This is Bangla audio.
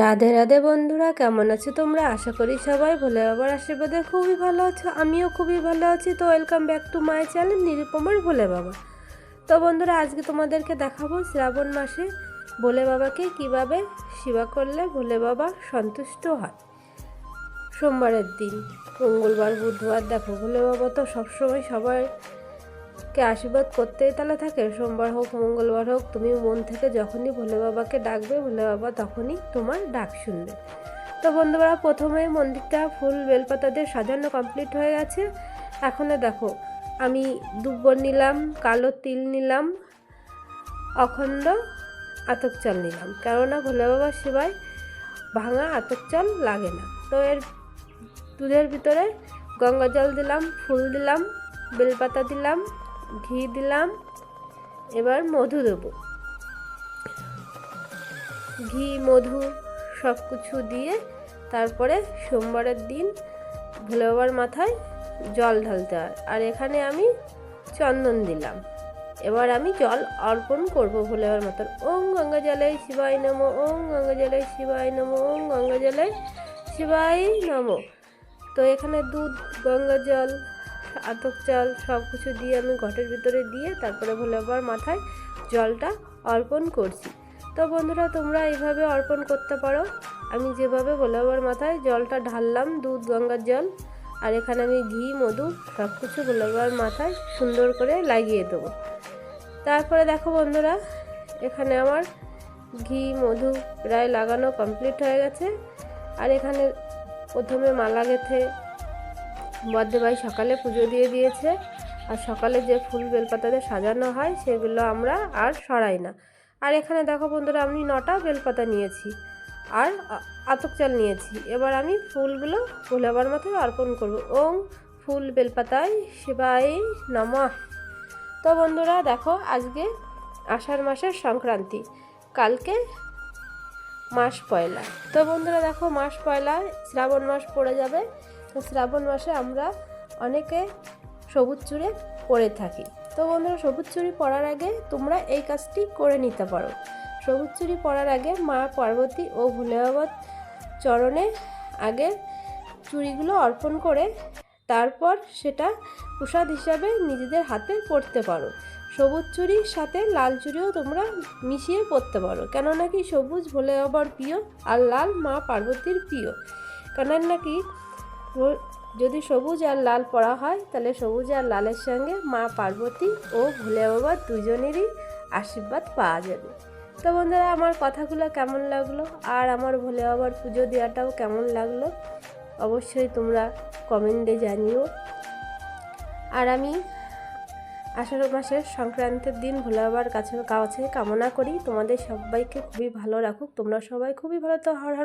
রাধে রাধে বন্ধুরা, কেমন আছো তোমরা? আশা করি সবাই ভোলে বাবার আশীর্বাদে খুবই ভালো আছো। আমিও খুবই ভালো আছি। তো welcome back to my channel নিরুপমার ভোলে বাবা। তো বন্ধুরা, আজকে তোমাদেরকে দেখাবো শ্রাবণ মাসে ভোলে বাবাকে কীভাবে সেবা করলে ভোলে বাবা সন্তুষ্ট হয়। সোমবারের দিন, মঙ্গলবার, বুধবার, দেখো ভোলে বাবা তো সবসময় সবাই কে আশীর্বাদ করতেই তাহলে থাকে। সোমবার হোক, মঙ্গলবার হোক, তুমি মন থেকে যখনই ভোলে বাবাকে ডাকবে, ভোলে বাবা তখনই তোমার ডাক শুনবে। তো বন্ধুরা প্রথমে মন্দিরটা ফুল বেলপাতা দিয়ে সাজানো কমপ্লিট হয়ে গেছে। এখন দেখো, আমি দুব্বর নিলাম, কালো তিল নিলাম, অখণ্ড আতক চাল নিলাম। কেননা ভোলে বাবার সেবায় ভাঙা আতক চাল লাগে না। তো এর দুধের ভিতরে গঙ্গা জল দিলাম, ফুল দিলাম, বেলপাতা দিলাম ঘি দিলাম, এবার মধু দেবো। ঘি, মধু সব কিছু দিয়ে তারপরে সোমবারের দিন ভোলে মাথায় জল ঢালতে হয়। আর এখানে আমি চন্দন দিলাম। এবার আমি জল অর্পণ করব ভোলে বাবার মতন ওং গঙ্গা জলে শিবাই নম ওং গঙ্গা জলে শিবাই নম ওং গঙ্গা জলে শিবাই নম। তো এখানে দুধ, গঙ্গা জল আতক চাল সব কিছু দিয়ে আমি ঘটের ভিতরে দিয়ে তারপরে ভোলে বাবার মাথায় জলটা অর্পণ করছি। তো বন্ধুরা, তোমরা এইভাবে অর্পণ করতে পারো। আমি যেভাবে ভোলে বাবার মাথায় জলটা ঢাললাম, দুধ, গঙ্গার জল, আর এখানে আমি ঘি, মধু সব কিছু ভোলে বাবার মাথায় সুন্দর করে লাগিয়ে দেবো। তারপরে দেখো বন্ধুরা, এখানে আমার ঘি, মধু প্রায় লাগানো কমপ্লিট হয়ে গেছে। আর এখানে প্রথমে মালা গেথে বদ্দেভাই সকালে পুজো দিয়ে দিয়েছে। আর সকালে যে ফুল বেলপাতাতে সাজানো হয়, সেগুলো আমরা আর সরাই না। আর এখানে দেখো বন্ধুরা, আমি নটা বেলপাতা নিয়েছি আর আতক চাল নিয়েছি। এবার আমি ফুলগুলো ভোলাবার মাথায় অর্পণ করব। ওং ফুল বেলপাতায় শিবাই নমঃ। তো বন্ধুরা, দেখো আজকে আষাঢ় মাসের সংক্রান্তি, কালকে মাস পয়লা। তো বন্ধুরা, দেখো মাস পয়লা, শ্রাবণ মাস পড়ে যাবে। তো শ্রাবণ মাসে আমরা অনেকে সবুজ চুড়ে পরে থাকি। তো বন্ধুরা, সবুজ চুড়ি পরার আগে তোমরা এই কাজটি করে নিতে পারো। সবুজ চুড়ি পরার আগে মা পার্বতী ও ভোলে বাবার চরণে আগে চুড়িগুলো অর্পণ করে তারপর সেটা প্রসাদ হিসাবে নিজেদের হাতে পরতে পারো। সবুজ চুড়ির সাথে লাল চুড়িও তোমরা মিশিয়ে পরতে পারো। কেন নাকি সবুজ ভোলে বাবার প্রিয় আর লাল মা পার্বতীর প্রিয়। কেন নাকি যদি সবুজ আর লাল পড়া হয়, তাহলে সবুজ আর লালের সঙ্গে মা পার্বতী ও ভোলে বাবার দুজনেরই আশীর্বাদ পাওয়া যাবে। তো বন্ধুরা, আমার কথাগুলো কেমন লাগল? আর আমার ভোলে বাবার পুজো দেওয়াটাও কেমন লাগল? অবশ্যই তোমরা কমেন্টে জানিও। আর আমি আষাঢ় মাসের সংক্রান্তির দিন ভোলে বাবার কাছে কাছে কামনা করি। তোমাদের সবাইকে খুবই ভালো রাখুক। তোমরা সবাই খুবই ভালো, তো হর হর